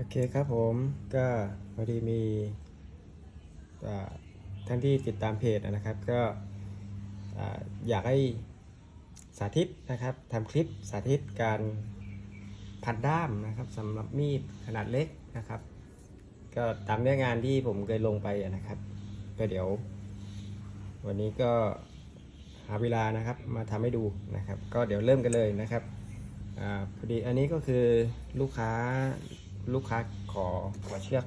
โอเคครับผมก็พอดีมีท่านที่ติดตามเพจนะครับ ก็อ่าอยากให้สาธิตนะครับทำคลิปสาธิตการพันด้ามนะครับสำหรับมีดขนาดเล็กนะครับ ก็ตามเนื้องานที่ผมเคยลงไปนะครับ ก็เดี๋ยว วันนี้ก็หาเวลานะครับมาทำให้ดูนะครับ ก็เดี๋ยวเริ่มกันเลยนะครับอพอดีอันนี้ก็คือลูกค้า ลูกค้าขอขอเชือก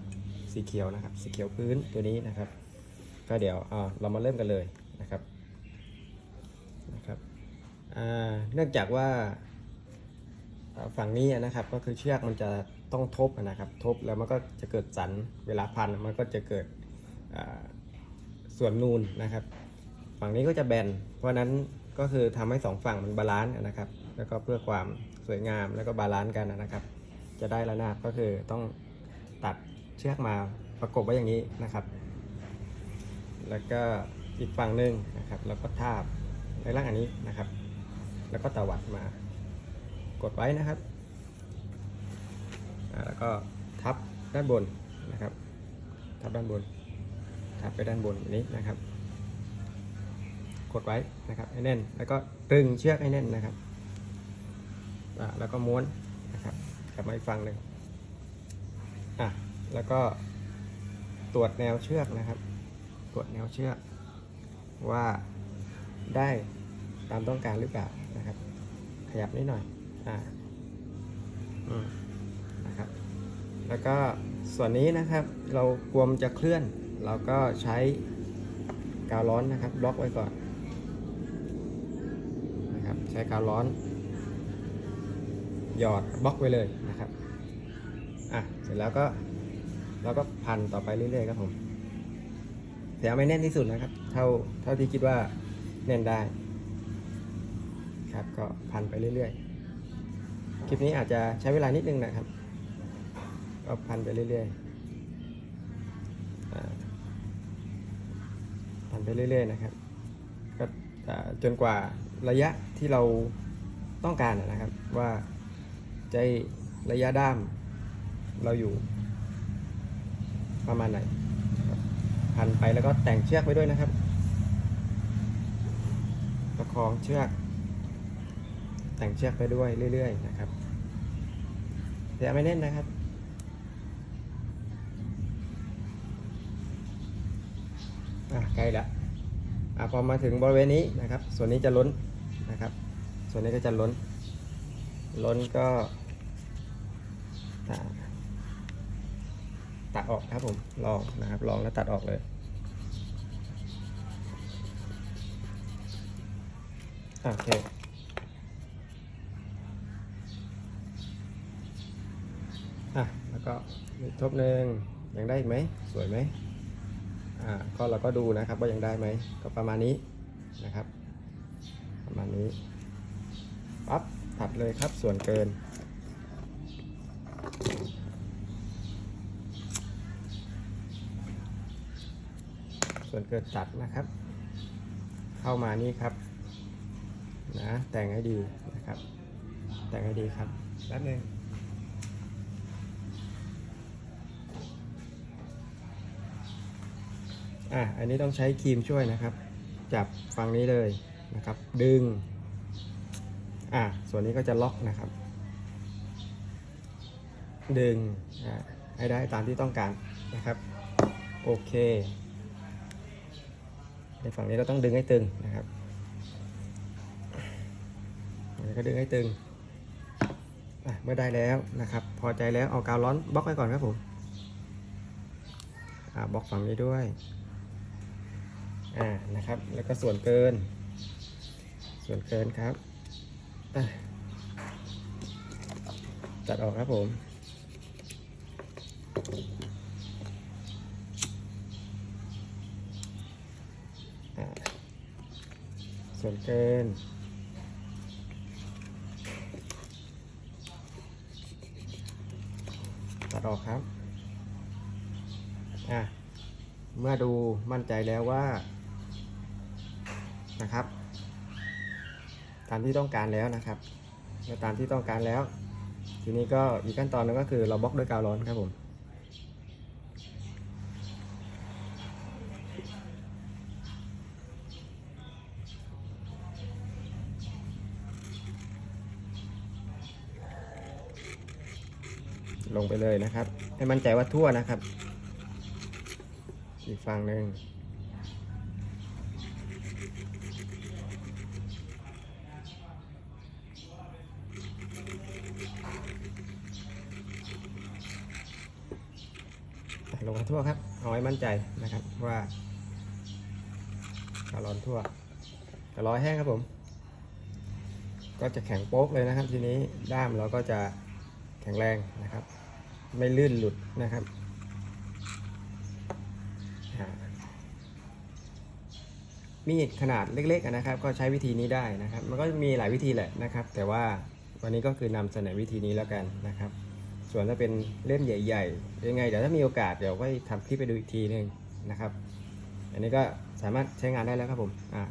สีเขียวนะครับ สีเขียวพื้นตัวนี้นะครับ ก็เดี๋ยวเรามาเริ่มกันเลยนะครับนะครับเนื่องจากว่าฝั่งนี้นะครับก็คือเชือกมันจะต้องทบนะครับ ทบแล้วมันก็จะเกิดสันเวลาพันมันก็จะเกิดส่วนนูนนะครับ ฝั่งนี้ก็จะแบนเพราะฉะนั้นก็คือทำให้สองฝั่งมันบาลานซ์นะครับ แล้วก็เพื่อความสวยงามแล้วก็บาลานซ์กันนะครับ จะได้ระนาบก็คือต้องตัดเชือกมาประกบไว้อย่างนี้นะครับ แล้วก็อีกฝั่งหนึ่งนะครับ แล้วก็ทาบในร่างอันนี้นะครับ แล้วก็ตวัดมากดไว้นะครับ แล้วก็ทับด้านบนนะครับ ทับด้านบน ทับไปด้านบนนี้นะครับ กดไว้นะครับให้แน่น แล้วก็ตึงเชือกให้แน่นนะครับ แล้วก็ม้วนนะครับ กลับมาอีกฝั่งหนึ่งอะแล้วก็ตรวจแนวเชือกนะครับ ตรวจแนวเชือก ว่าได้ตามต้องการหรือเปล่านะครับ ขยับนิดหน่อยอ่าอืมนะครับ แล้วก็ส่วนนี้นะครับ เรากลัวมนจะเคลื่อน เราก็ใช้กาวร้อนนะครับ บล็อกไว้ก่อนนะครับ ใช้กาวร้อน หยอดบล็อกไว้เลยนะครับอะเสร็จแล้วก็เราก็พันต่อไปเรื่อยๆครับผมแต่เอาไม่แน่นที่สุดนะครับ เท่าเท่าที่คิดว่าแน่นได้ ครับก็พันไปเรื่อยๆ คลิปนี้อาจจะใช้เวลานิดนึงนะครับ ก็พันไปเรื่อยๆอ่าพันไปเรื่อยๆนะครับก็จนกว่าระยะที่เราต้องการนะครับว่า ให้ระยะด้าม เราอยู่ ประมาณไหนครับพันไปแล้วก็แต่งเชือกไปด้วยนะครับ ประคองเชือก แต่งเชือกไปด้วยเรื่อย ๆ นะครับแต่ไม่แน่นนะครับใกล้แล้วอะพอมาถึงบริเวณนี้นะครับ ส่วนนี้จะล้นนะครับ ส่วนนี้ก็จะล้น ล้นก็ ตัดออกครับผมลองนะครับลองแล้วตัดออกเลย โอเคอะแล้วก็ทบหนึ่งยังได้อีกไหมสวยไหมอ่าก็เราก็ดูนะครับว่ายังได้ไหมก็ประมาณนี้นะครับ ประมาณนี้ปั๊บตัดเลยครับส่วนเกิน ส่วนเกินตัดนะครับ เข้ามานี่ครับนะแต่งให้ดีนะครับ แต่งให้ดีครับแป๊บนึงอะอันนี้ต้องใช้ครีมช่วยนะครับ จับฝั่งนี้เลยนะครับ ดึงอะส่วนนี้ก็จะล็อกนะครับ ดึงอะให้ได้ตามที่ต้องการนะครับ โอเค ในฝั่งนี้เราต้องดึงให้ตึงนะครับก็ดึงให้ตึงเมื่อได้แล้วนะครับ พอใจแล้วเอากาวร้อนบล็อกไว้ก่อนครับผมบล็อกฝั่งนี้ด้วยอ่านะครับ แล้วก็ส่วนเกิน ส่วนเกินครับตัดออกครับผม อ่า ส่วนเกินตัดออกครับอะเมื่อดูมั่นใจแล้วว่านะครับ ตามที่ต้องการแล้วนะครับเมื่อตามที่ต้องการแล้ว ทีนี้ก็อีกขั้นตอนหนึงก็คือเราบล็อกด้วยกาวร้อนครับผม ลงไปเลยนะครับ ให้มั่นใจว่าทั่วนะครับ อีกฝั่งหนึ่งลงมาทั่วครับ เอาให้มั่นใจนะครับว่ากระร้อนทั่วกระร้อยแห้งครับผม ก็จะแข็งโป๊กเลยนะครับ ทีนี้ด้ามเราก็จะแข็งแรงนะครับ ไม่ลื่นหลุดนะครับมีดขนาดเล็กๆนะครับ ก็ใช้วิธีนี้ได้นะครับ มันก็มีหลายวิธีแหละนะครับ แต่ว่าวันนี้ก็คือนำเสนอวิธีนี้แล้วกันนะครับ ส่วนถ้าเป็นเล่มใหญ่ๆยังไงเดี๋ยวถ้ามีโอกาสเดี๋ยวไว้ทำคลิปไปดูอีกทีหนึงนะครับ อันนี้ก็สามารถใช้งานได้แล้วครับผมอ่า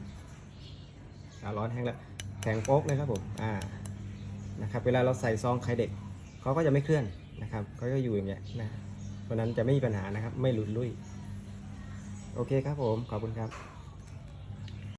อ่าร้อนแห้งแล้วแข็งโป๊กเลยครับผมอ่านะครับ เวลาเราใส่ซองไข่เด็กเขาก็จะไม่เคลื่อน นะครับเขาก็อยู่อย่างเงี้ยนะเพราะนั้นจะไม่มีปัญหานะครับ ไม่หลุดลุ่ย โอเคครับผม ขอบคุณครับ